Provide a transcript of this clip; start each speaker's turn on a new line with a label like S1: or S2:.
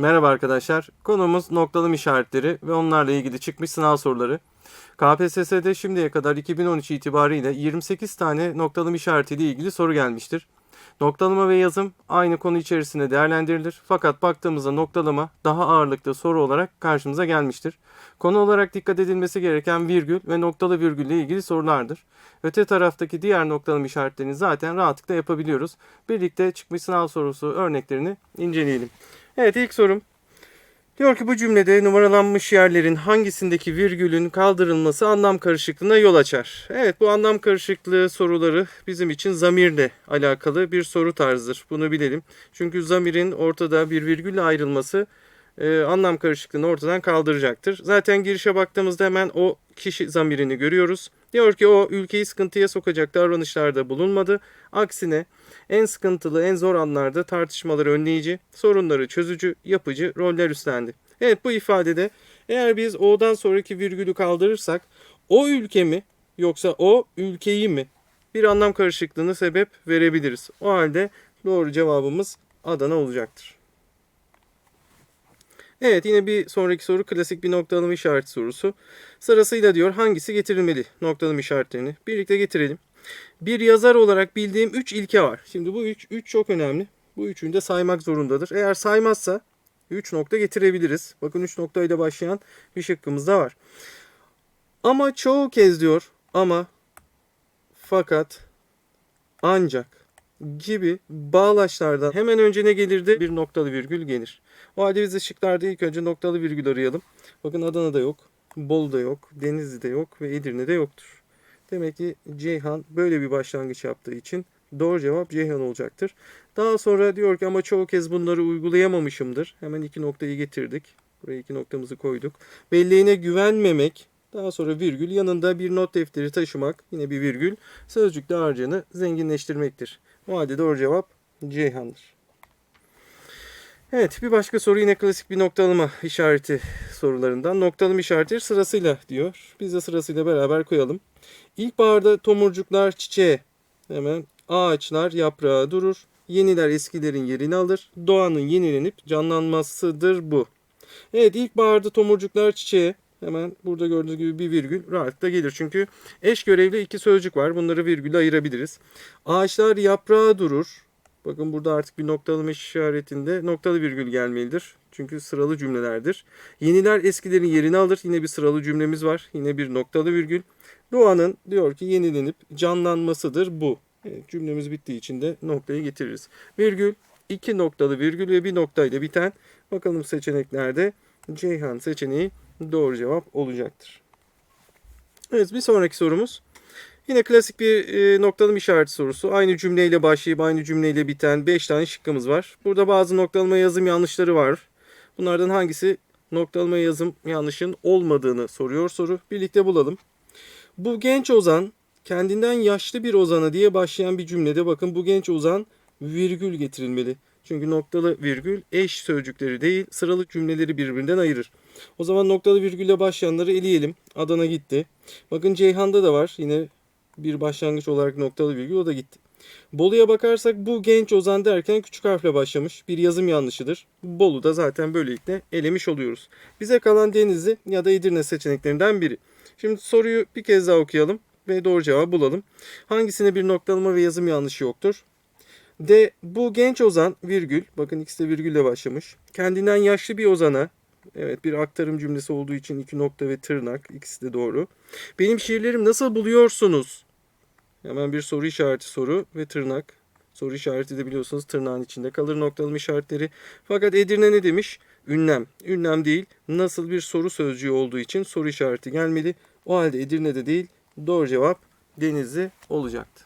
S1: Merhaba arkadaşlar. Konumuz noktalım işaretleri ve onlarla ilgili çıkmış sınav soruları. KPSS'de şimdiye kadar 2013 itibariyle 28 tane noktalım işaretiyle ilgili soru gelmiştir. Noktalama ve yazım aynı konu içerisinde değerlendirilir. Fakat baktığımızda noktalama daha ağırlıklı soru olarak karşımıza gelmiştir. Konu olarak dikkat edilmesi gereken virgül ve noktalı virgülle ilgili sorulardır. Öte taraftaki diğer noktalama işaretlerini zaten rahatlıkla yapabiliyoruz. Birlikte çıkmış sınav sorusu örneklerini inceleyelim. Evet ilk sorum. Diyor ki bu cümlede numaralanmış yerlerin hangisindeki virgülün kaldırılması anlam karışıklığına yol açar. Evet bu anlam karışıklığı soruları bizim için zamirle alakalı bir soru tarzıdır. Bunu bilelim. Çünkü zamirin ortada bir virgülle ayrılması e, anlam karışıklığını ortadan kaldıracaktır. Zaten girişe baktığımızda hemen o kişi zamirini görüyoruz. Diyor ki o ülkeyi sıkıntıya sokacak davranışlarda bulunmadı. Aksine en sıkıntılı, en zor anlarda tartışmaları önleyici, sorunları çözücü, yapıcı roller üstlendi. Evet bu ifadede eğer biz o'dan sonraki virgülü kaldırırsak o ülke mi yoksa o ülkeyi mi bir anlam karışıklığına sebep verebiliriz. O halde doğru cevabımız Adana olacaktır. Evet yine bir sonraki soru klasik bir noktalama işareti sorusu. Sırasıyla diyor hangisi getirilmeli noktalama işaretlerini. Birlikte getirelim. Bir yazar olarak bildiğim 3 ilke var. Şimdi bu 3 3 çok önemli. Bu üçünü de saymak zorundadır. Eğer saymazsa 3 nokta getirebiliriz. Bakın 3 noktayla başlayan bir şıkkımız da var. Ama çoğu kez diyor ama fakat ancak gibi bağlaçlardan hemen önce ne gelirdi? Bir noktalı virgül gelir. O halde biz ışıklarda ilk önce noktalı virgül arayalım. Bakın Adana'da yok, Bolu'da yok, Denizli'de yok ve Edirne'de yoktur. Demek ki Ceyhan böyle bir başlangıç yaptığı için doğru cevap Ceyhan olacaktır. Daha sonra diyor ki ama çoğu kez bunları uygulayamamışımdır. Hemen iki noktayı getirdik. Buraya iki noktamızı koyduk. Belleğine güvenmemek, daha sonra virgül yanında bir not defteri taşımak, yine bir virgül sözcük dağarcığını zenginleştirmektir. O halde doğru cevap Ceyhan'dır. Evet bir başka soru yine klasik bir noktalama işareti sorularından. Noktalama işareti sırasıyla diyor. Biz de sırasıyla beraber koyalım. İlkbaharda tomurcuklar çiçeğe hemen ağaçlar yaprağa durur. Yeniler eskilerin yerini alır. Doğanın yenilenip canlanmasıdır bu. Evet ilkbaharda tomurcuklar çiçeğe hemen burada gördüğünüz gibi bir virgül rahatlıkla gelir. Çünkü eş görevli iki sözcük var. Bunları virgülle ayırabiliriz. Ağaçlar yaprağa durur. Bakın burada artık bir noktalama işaretinde noktalı virgül gelmelidir. Çünkü sıralı cümlelerdir. Yeniler eskilerin yerini alır. Yine bir sıralı cümlemiz var. Yine bir noktalı virgül. Doğanın diyor ki yenilenip canlanmasıdır bu. Evet, cümlemiz bittiği için de noktayı getiririz. Virgül, iki noktalı virgül ve bir noktayla biten bakalım seçeneklerde Ceyhan seçeneği doğru cevap olacaktır. Evet bir sonraki sorumuz. Yine klasik bir e, noktalama işareti sorusu. Aynı cümleyle başlayıp aynı cümleyle biten 5 tane şıkkımız var. Burada bazı noktalama yazım yanlışları var. Bunlardan hangisi noktalama yazım yanlışın olmadığını soruyor soru. Birlikte bulalım. Bu genç ozan kendinden yaşlı bir ozana diye başlayan bir cümlede bakın bu genç ozan virgül getirilmeli. Çünkü noktalı virgül eş sözcükleri değil sıralı cümleleri birbirinden ayırır. O zaman noktalı virgülle başlayanları eleyelim. Adana gitti. Bakın Ceyhan'da da var. Yine bir başlangıç olarak noktalı virgül o da gitti. Bolu'ya bakarsak bu genç ozan derken küçük harfle başlamış. Bir yazım yanlışıdır. Bolu da zaten böylelikle elemiş oluyoruz. Bize kalan Denizli ya da Edirne seçeneklerinden biri. Şimdi soruyu bir kez daha okuyalım ve doğru cevabı bulalım. Hangisinde bir noktalama ve yazım yanlışı yoktur? D. Bu genç ozan virgül. Bakın ikisi de virgülle başlamış. Kendinden yaşlı bir ozana Evet bir aktarım cümlesi olduğu için iki nokta ve tırnak ikisi de doğru. Benim şiirlerim nasıl buluyorsunuz? Hemen bir soru işareti soru ve tırnak. Soru işareti de biliyorsunuz tırnağın içinde kalır noktalama işaretleri. Fakat Edirne ne demiş? Ünlem. Ünlem değil. Nasıl bir soru sözcüğü olduğu için soru işareti gelmeli. O halde Edirne'de değil. Doğru cevap Denizli olacaktı.